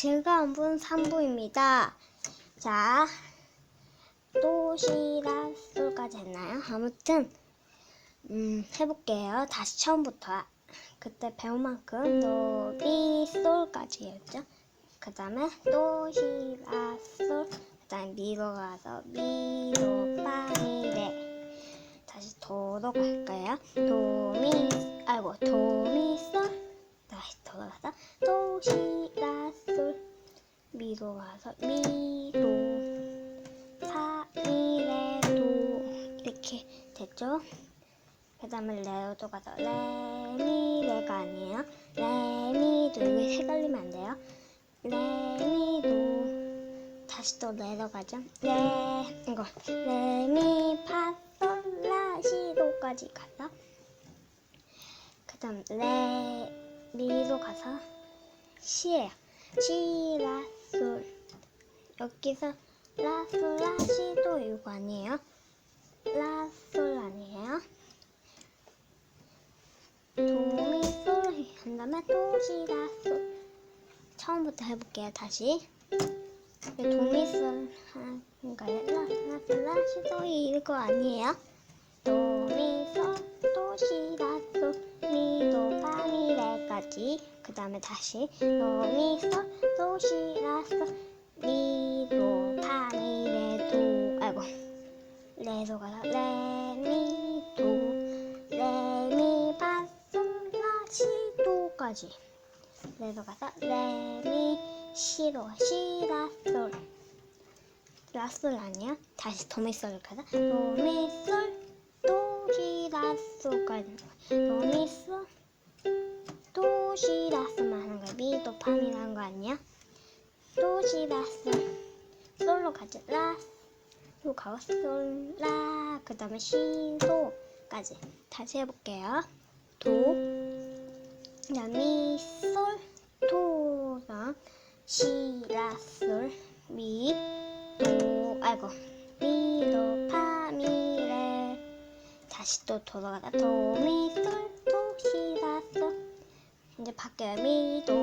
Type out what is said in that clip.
제가 안본 3부입니다. 자, 도시락솔까지 했나요? 아무튼 음, 해볼게요. 다시 처음부터 그때 배운 만큼 도비 솔까지였죠. 그 다음에 도시락 솔 그 다음에 미로 가서 미로 파미레 다시 도로 갈까요? 도미 아이고 도미 솔 다시 돌아가서 도시락솔 미로 가서 미로 파미레도 이렇게 됐죠? 그 다음에 레오도 가서 레미레가 아니에요. 레미도 여기 헷갈리면 안 돼요. 레미도 다시 또 레로 가죠. 레 이거 레미 파솔라시도까지 가서 그 다음 레 미로 가서 시예요. 시라 솔 여기서 라솔 라시도 이거 아니에요. 라솔 아니에요. 도미솔 한 다음에 도시라솔 처음부터 해볼게요 다시. 도미솔 한가요. 라솔 라시도 이거 아니에요? 도미 다음에 다시 도미솔 도시라솔 미도 파미 레도 아이고. 레도 가서 레미도. 레미 파솔라 시도까지. 레도 가서 레미 시로 시라솔 라솔 아니야? 다시 도미솔 가서 도미솔 도시라솔까지. 도미솔 도시라솔만 하는 거야. 미도 파미라는 거 아니야? 도시라솔 솔로 가자. 라로 가고 솔라. 그 다음에 시도까지. 다시 해볼게요. 도. 그다음 미솔 도랑 시라솔 미도. 아이고. 미도 파미레 다시 또 돌아가다 도시라솔 이제 바뀌어요 미도